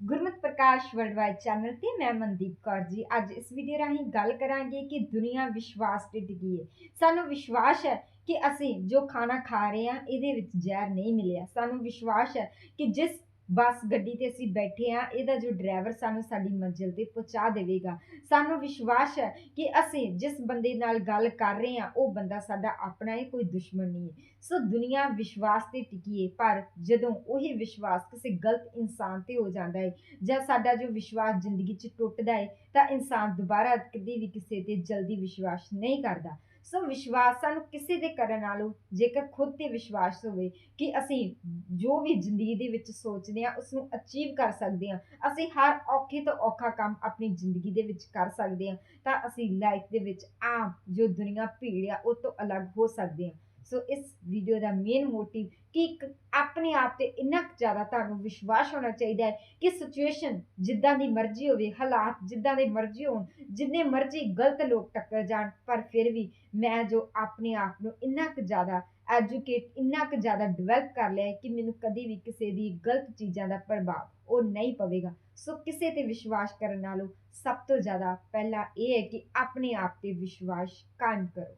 ਗੁਰਮਤ ਪ੍ਰਕਾਸ਼ worldwide channel ਤੇ ਮੈਂ ਮਨਦੀਪ ਕੌਰ ਜੀ। ਅੱਜ ਇਸ ਵੀਡੀਓ ਰਾਹੀਂ ਗੱਲ ਕਰਾਂਗੇ ਕਿ ਦੁਨੀਆ ਵਿਸ਼ਵਾਸ ਤੇ ਟਿਕੀ ਹੈ ਸਾਨੂੰ ਵਿਸ਼ਵਾਸ ਹੈ ਕਿ ਅਸੀਂ ਜੋ ਖਾਣਾ ਖਾ ਰਹੇ ਹਾਂ, ਇਹਦੇ ਵਿੱਚ ਜ਼ਹਿਰ ਨਹੀਂ ਮਿਲਿਆ। ਸਾਨੂੰ ਵਿਸ਼ਵਾਸ ਹੈ ਕਿ ਜਿਸ ਬੱਸ ਗੱਡੀ ਤੇ ਅਸੀਂ ਬੈਠੇ ਹਾਂ, ਇਹਦਾ ਜੋ ਡਰਾਈਵਰ ਸਾਨੂੰ ਸਾਡੀ ਮੰਜ਼ਿਲ ਤੇ ਪਹੁੰਚਾ ਦੇਵੇਗਾ। ਸਾਨੂੰ ਵਿਸ਼ਵਾਸ ਹੈ ਕਿ ਅਸੀਂ ਜਿਸ ਬੰਦੇ ਨਾਲ ਗੱਲ ਕਰ ਰਹੇ ਹਾਂ, ਉਹ ਬੰਦਾ ਸਾਡਾ ਆਪਣਾ ਹੀ ਕੋਈ ਦੁਸ਼ਮਣ ਨਹੀਂ ਹੈ। ਸੋ ਦੁਨੀਆ ਵਿਸ਼ਵਾਸ ਤੇ ਟਿਕੀ ਹੈ ਪਰ ਜਦੋਂ ਉਹੀ ਵਿਸ਼ਵਾਸ ਕਿਸੇ ਗਲਤ ਇਨਸਾਨ ਤੇ ਹੋ ਜਾਂਦਾ ਹੈ ਜਾਂ ਸਾਡਾ ਜੋ ਵਿਸ਼ਵਾਸ ਜ਼ਿੰਦਗੀ 'ਚ ਟੁੱਟਦਾ ਹੈ ਤਾਂ ਇਨਸਾਨ ਦੁਬਾਰਾ ਕਦੇ ਵੀ ਕਿਸੇ ਤੇ ਜਲਦੀ ਵਿਸ਼ਵਾਸ ਨਹੀਂ ਕਰਦਾ। ਸੋ ਵਿਸ਼ਵਾਸ ਸਾਨੂੰ ਕਿਸੇ ਦੇ ਕਰਨ ਨਾਲੋਂ ਜੇਕਰ ਖੁਦ ਤੇ ਵਿਸ਼ਵਾਸ ਹੋਵੇ ਕਿ ਅਸੀਂ ਜੋ ਵੀ ਜ਼ਿੰਦਗੀ ਦੇ ਵਿੱਚ ਸੋਚਦੇ ਹਾਂ ਉਸ ਨੂੰ ਅਚੀਵ ਕਰ ਸਕਦੇ ਹਾਂ, ਅਸੀਂ ਹਰ ਔਖੇ ਤੋਂ ਔਖਾ ਕੰਮ ਆਪਣੀ ਜ਼ਿੰਦਗੀ ਦੇ ਵਿੱਚ ਕਰ ਸਕਦੇ ਹਾਂ, ਤਾਂ ਅਸੀਂ ਲਾਈਫ ਦੇ ਵਿੱਚ ਆਮ ਜੋ ਦੁਨੀਆ ਭੀੜ ਆ, ਉਹ ਤੋਂ ਅਲੱਗ ਹੋ ਸਕਦੇ ਹਾਂ। ਸੋ ਇਸ ਵੀਡੀਓ ਦਾ ਮੇਨ ਮੋਟਿਵ ਕਿ ਇੱਕ ਆਪਣੇ ਆਪ ਤੇ ਇੰਨਾ ਕੁ ਜ਼ਿਆਦਾ ਤੁਹਾਨੂੰ ਵਿਸ਼ਵਾਸ ਹੋਣਾ ਚਾਹੀਦਾ ਹੈ ਕਿ ਸਿਚੁਏਸ਼ਨ ਜਿੱਦਾਂ ਦੀ ਮਰਜ਼ੀ ਹੋਵੇ, ਹਾਲਾਤ ਜਿੱਦਾਂ ਦੇ ਮਰਜ਼ੀ ਹੋਣ, ਜਿੰਨੇ ਮਰਜ਼ੀ ਗਲਤ ਲੋਕ ਟੱਕਰ ਜਾਣ, ਪਰ ਫਿਰ ਵੀ ਮੈਂ ਜੋ ਆਪਣੇ ਆਪ ਨੂੰ ਇੰਨਾ ਕੁ ਜ਼ਿਆਦਾ ਐਜੂਕੇਟ ਇੰਨਾ ਕੁ ਜ਼ਿਆਦਾ ਡਿਵੈਲਪ ਕਰ ਲਿਆ ਕਿ ਮੈਨੂੰ ਕਦੀ ਵੀ ਕਿਸੇ ਦੀ ਗਲਤ ਚੀਜ਼ਾਂ ਦਾ ਪ੍ਰਭਾਵ ਉਹ ਨਹੀਂ ਪਵੇਗਾ। ਸੋ ਕਿਸੇ ਤੇ ਵਿਸ਼ਵਾਸ ਕਰਨ ਨਾਲੋਂ ਸਭ ਤੋਂ ਜ਼ਿਆਦਾ ਪਹਿਲਾ ਇਹ ਹੈ ਕਿ ਆਪਣੇ ਆਪ ਤੇ ਵਿਸ਼ਵਾਸ ਕਾਇਮ ਕਰੋ।